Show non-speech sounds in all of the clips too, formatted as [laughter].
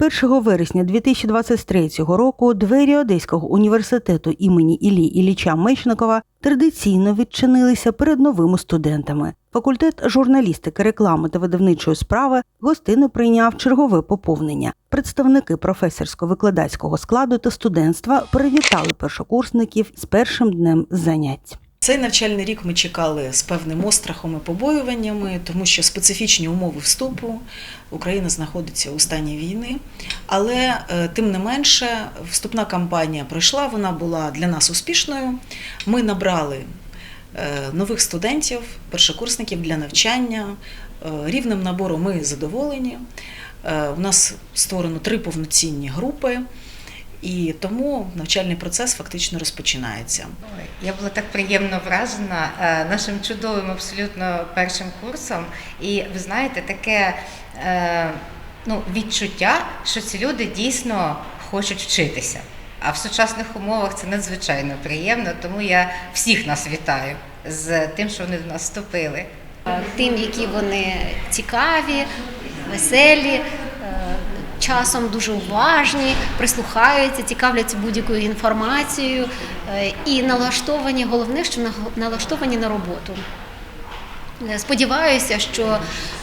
1 вересня 2023 року двері Одеського університету імені Іллі Ілліча Мечникова традиційно відчинилися перед новими студентами. Факультет журналістики, реклами та видавничої справи гостинно прийняв чергове поповнення. Представники професорсько-викладацького складу та студентства привітали першокурсників з першим днем занять. Цей навчальний рік ми чекали з певним острахом і побоюваннями, тому що специфічні умови вступу Україна знаходиться у стані війни. Але е, тим не менше, вступна кампанія пройшла, вона була для нас успішною. Ми набрали е, нових студентів, першокурсників для навчання. Е, Рівнем набору ми задоволені. У нас створено три повноцінні групи. І тому навчальний процес фактично розпочинається. Ой, Я була так приємно вражена е, нашим чудовим абсолютно першим курсом. І ви знаєте, таке е, ну, відчуття, що ці люди дійсно хочуть вчитися. А в сучасних умовах це надзвичайно приємно, тому я всіх нас вітаю з тим, що вони до нас вступили. тим, які вони цікаві, веселі, часом дуже уважні, прислухаються, цікавляться будь-якою інформацією е, і налаштовані, головне, що налаштовані на роботу. Е, Сподіваюся, що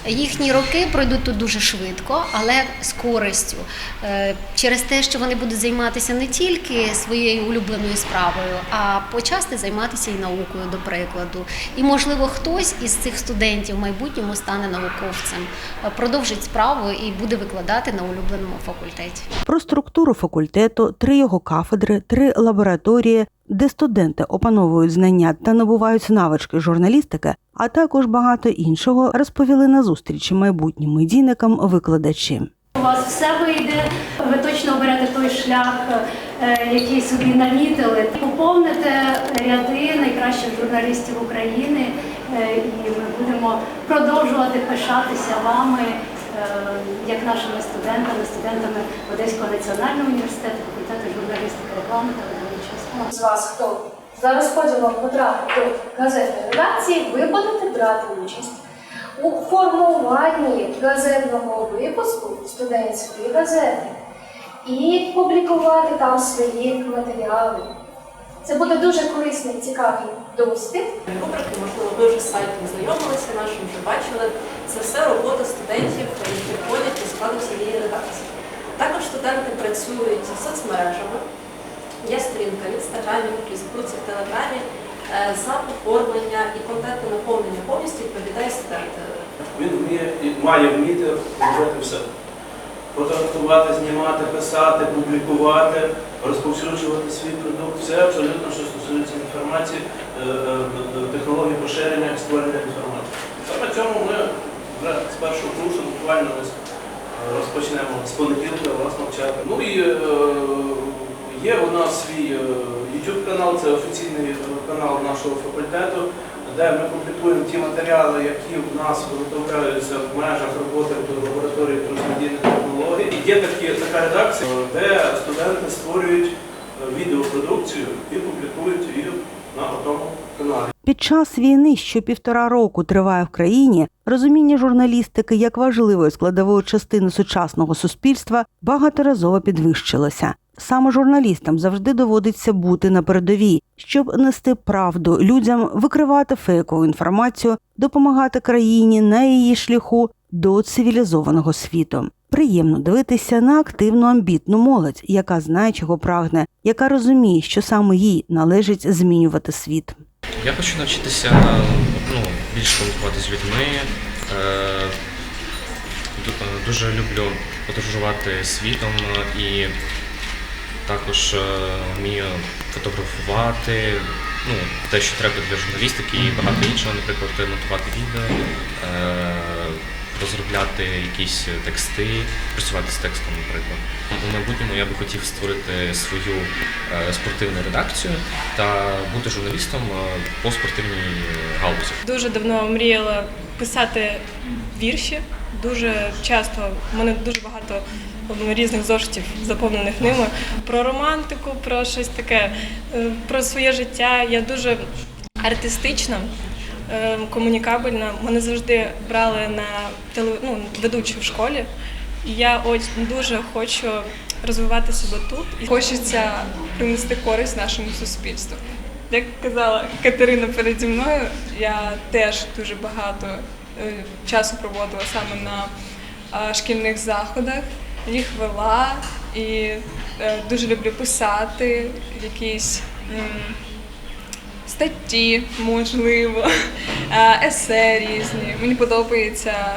їхні роки пройдуть тут дуже швидко, але з користю. Е, Через те, що вони будуть займатися не тільки своєю улюбленою справою, а почасти займатися і наукою, до прикладу. І, можливо, хтось із цих студентів в майбутньому стане науковцем, е, продовжить справу і буде викладати на улюбленому факультеті. Про структуру факультету, три його кафедри, три лабораторії, де студенти опановують знання та набувають навички журналістики, а також багато іншого розповіли на зустрічі майбутнім медійникам викладачі. У вас все вийде, ви точно оберете той шлях, е, який собі намітили. Поповните ряди найкращих журналістів України, е, і ми будемо продовжувати пишатися вами, е, як нашими студентами, студентами Одеського національного університету, факультету журналістики, реклами та видавничої справи. з вас, хто за розподілом потрапить до газетної редакції, ви будете брати участь у формуванні газетного випуску студентської газети і публікувати там свої матеріали. Це буде дуже корисний, цікавий досвід. рубрики, можливо, вже з сайтом знайомилися, нашим вже бачили. Це все робота студентів, які входять до складу цієї редакції. Також студенти працюють з соцмережами. Є сторінка в інстаграмі, в Фейсбуці, в Телеграмі. Е, За оформлення і контентне наповнення повністю відповідає студент. Він вміє і має вміти робити все. Фотографувати, знімати, писати, публікувати, розповсюджувати свій продукт. Все абсолютно, що стосується інформації, е, е, технології поширення створення інформації. Саме цьому ми з першого курсу буквально розпочнемо з понеділка вас навчати. Ну і є у нас свій е, YouTube канал, це офіційний е, канал нашого факультету, де ми публікуємо ті матеріали, які в нас виготовляються в межах роботи в лабораторії трансмедійних технологій. І є такі, така редакція, де студенти створюють е, відеопродукцію і публікують її на одному каналі. Під час війни, що півтора року триває в країні, розуміння журналістики як важливої складової частини сучасного суспільства багаторазово підвищилося. Саме журналістам завжди доводиться бути на передовій, щоб нести правду людям, викривати фейкову інформацію, допомагати країні на її шляху до цивілізованого світу. Приємно дивитися на активну амбітну молодь, яка знає, чого прагне, яка розуміє, що саме їй належить змінювати світ. Я хочу навчитися ну, більш комунікувати з людьми. Е, Дуже люблю подорожувати світом і також е, вмію фотографувати. Ну, те, що треба для журналістики і багато іншого, наприклад, монтувати відео, е, розробляти якісь тексти, працювати з текстом, наприклад. У майбутньому я би хотів створити свою е, спортивну редакцію та бути журналістом по спортивній галузі. Дуже давно мріяла писати вірші. Дуже часто в мене дуже багато різних зошитів, заповнених ними. Про романтику, про щось таке, е, про своє життя. Я дуже артистична, е, комунікабельна. Мене завжди брали на теле, ну, ведучу в школі. Я дуже хочу розвивати себе тут. І хочеться принести користь нашому суспільству. Як казала Катерина переді мною, я теж дуже багато е, часу проводила саме на шкільних заходах, їх вела і е, дуже люблю писати якісь статті, можливо, [laughs] е, есе різні. Мені подобається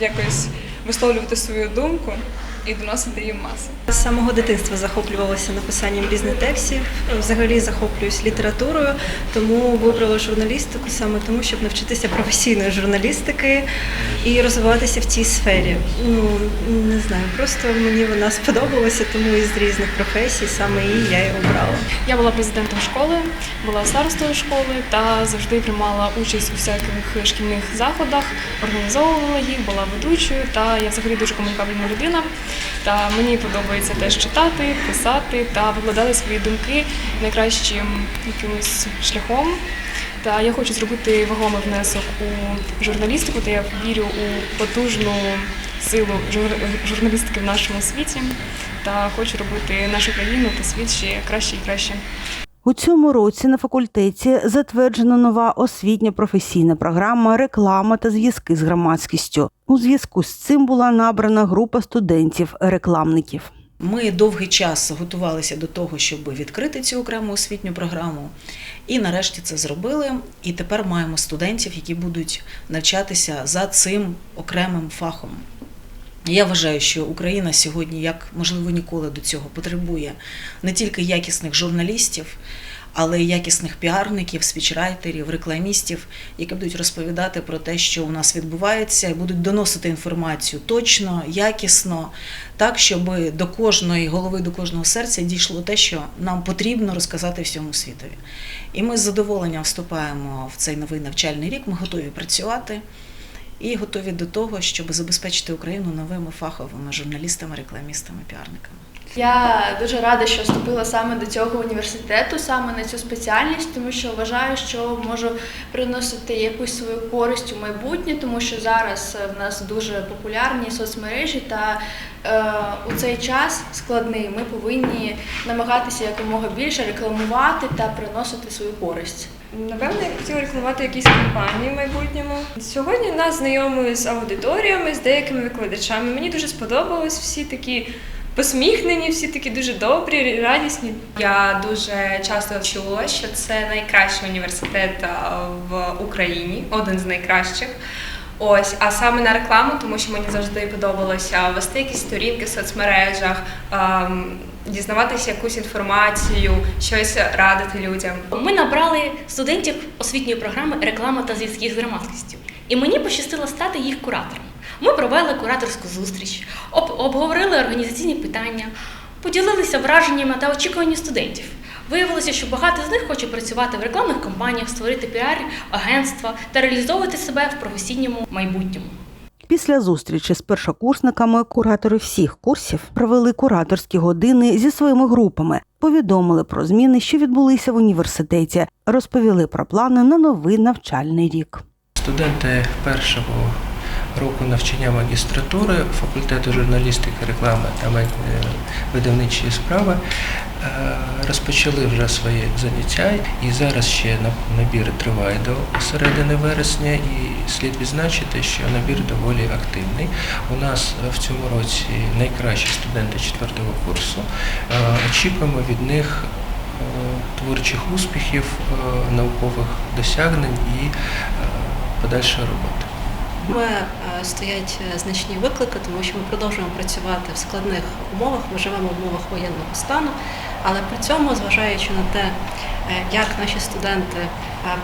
якось висловлювати свою думку і доносити її в маси. З самого дитинства захоплювалася написанням різних текстів. Взагалі захоплююсь літературою, тому вибрала журналістику саме тому, щоб навчитися професійної журналістики і розвиватися в цій сфері. Ну не знаю, просто мені вона сподобалася, тому із різних професій саме її я і обрала. Я була президентом школи, була старостою школи та завжди приймала участь у всяких шкільних заходах, організовувала їх, була ведучою. Та я взагалі дуже комунікабельна людина. Та мені подобається теж читати, писати та викладати свої думки найкращим якимось шляхом. Та я хочу зробити вагомий внесок у журналістику, та я вірю у потужну силу жур- журналістики в нашому світі та хочу робити нашу країну та світ ще краще і краще. У цьому році на факультеті затверджена нова освітня професійна програма Реклама та зв'язки з громадськістю. У зв'язку з цим була набрана група студентів-рекламників. Ми довгий час готувалися до того, щоб відкрити цю окрему освітню програму, і нарешті це зробили. І тепер маємо студентів, які будуть навчатися за цим окремим фахом. Я вважаю, що Україна сьогодні, як можливо ніколи до цього, потребує не тільки якісних журналістів, але й якісних піарників, спічрайтерів, рекламістів, які будуть розповідати про те, що у нас відбувається, і будуть доносити інформацію точно, якісно, так, щоб до кожної голови, до кожного серця дійшло те, що нам потрібно розказати всьому світові. І ми з задоволенням вступаємо в цей новий навчальний рік. Ми готові працювати і готові до того, щоб забезпечити Україну новими фаховими журналістами, рекламістами, піарниками. Я дуже рада, що вступила саме до цього університету, саме на цю спеціальність, тому що вважаю, що можу приносити якусь свою користь у майбутнє, тому що зараз е, в нас дуже популярні соцмережі, та е, у цей час складний ми повинні намагатися якомога більше рекламувати та приносити свою користь. Напевно, я б хотіла рекламувати якісь компанії в майбутньому. Сьогодні нас знайомили з аудиторіями, з деякими викладачами. Мені дуже сподобалось всі такі посміхнені, всі такі дуже добрі, радісні. Я дуже часто чула, що це найкращий університет в Україні, один з найкращих. Ось, а саме на рекламу, тому що мені завжди подобалося вести якісь сторінки в соцмережах, ем, дізнаватися якусь інформацію, щось радити людям. Ми набрали студентів освітньої програми реклама та зв'язки з громадськістю. І мені пощастило стати їх куратором. Ми провели кураторську зустріч, об- обговорили організаційні питання, поділилися враженнями та очікуваннями студентів. Виявилося, що багато з них хоче працювати в рекламних компаніях, створити піар, агентства та реалізовувати себе в професійному майбутньому. Після зустрічі з першокурсниками куратори всіх курсів провели кураторські години зі своїми групами, повідомили про зміни, що відбулися в університеті, розповіли про плани на новий навчальний рік. Студенти першого року навчання магістратури факультету журналістики, реклами та видавничої справи е, розпочали вже свої заняття, і зараз ще набір триває до середини вересня. І слід відзначити, що набір доволі активний. У нас в цьому році найкращі студенти четвертого курсу. Е, Очікуємо від них е, творчих успіхів, наукових досягнень і подальшої роботи. Ми е, стоять е, значні виклики, тому що ми продовжуємо працювати в складних умовах. Ми живемо в умовах воєнного стану, але при цьому, зважаючи на те, е, як наші студенти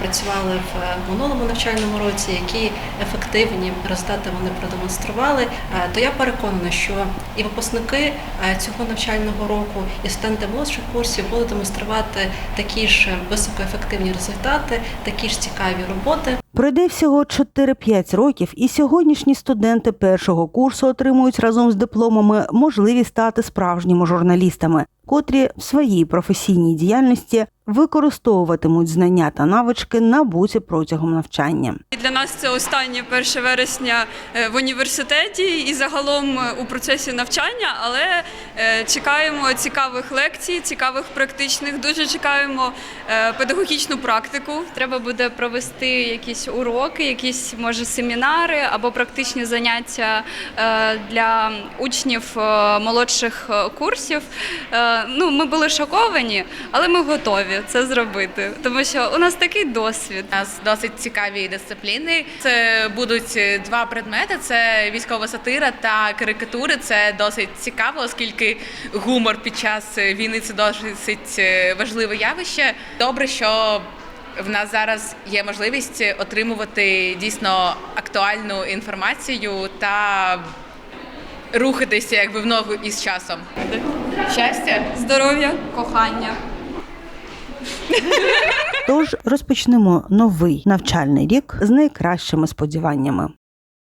працювали в е, минулому навчальному році, які ефективні результати вони продемонстрували, е, то я переконана, що і випускники е, цього навчального року, і студенти молодших курсів будуть демонструвати такі ж високоефективні результати, такі ж цікаві роботи. Пройде всього 4-5 років, і сьогоднішні студенти першого курсу отримують разом з дипломами можливість стати справжніми журналістами, котрі в своїй професійній діяльності використовуватимуть знання та навички набуті протягом навчання. Для нас це останнє 1 вересня е, в університеті і загалом е, у процесі навчання, але е, чекаємо цікавих лекцій, цікавих практичних. Дуже чекаємо педагогічну практику. Треба буде провести якісь уроки, якісь може семінари або практичні заняття для учнів молодших курсів. Ну, ми були шоковані, але ми готові це зробити, тому що у нас такий досвід. У нас досить цікаві дисципліни. Це будуть два предмети: це військова сатира та карикатури. Це досить цікаво, оскільки гумор під час війни це досить важливе явище. Добре, що в нас зараз є можливість отримувати дійсно актуальну інформацію та рухатися якби в ногу із часом. Щастя, здоров'я, кохання. Тож розпочнемо новий навчальний рік з найкращими сподіваннями.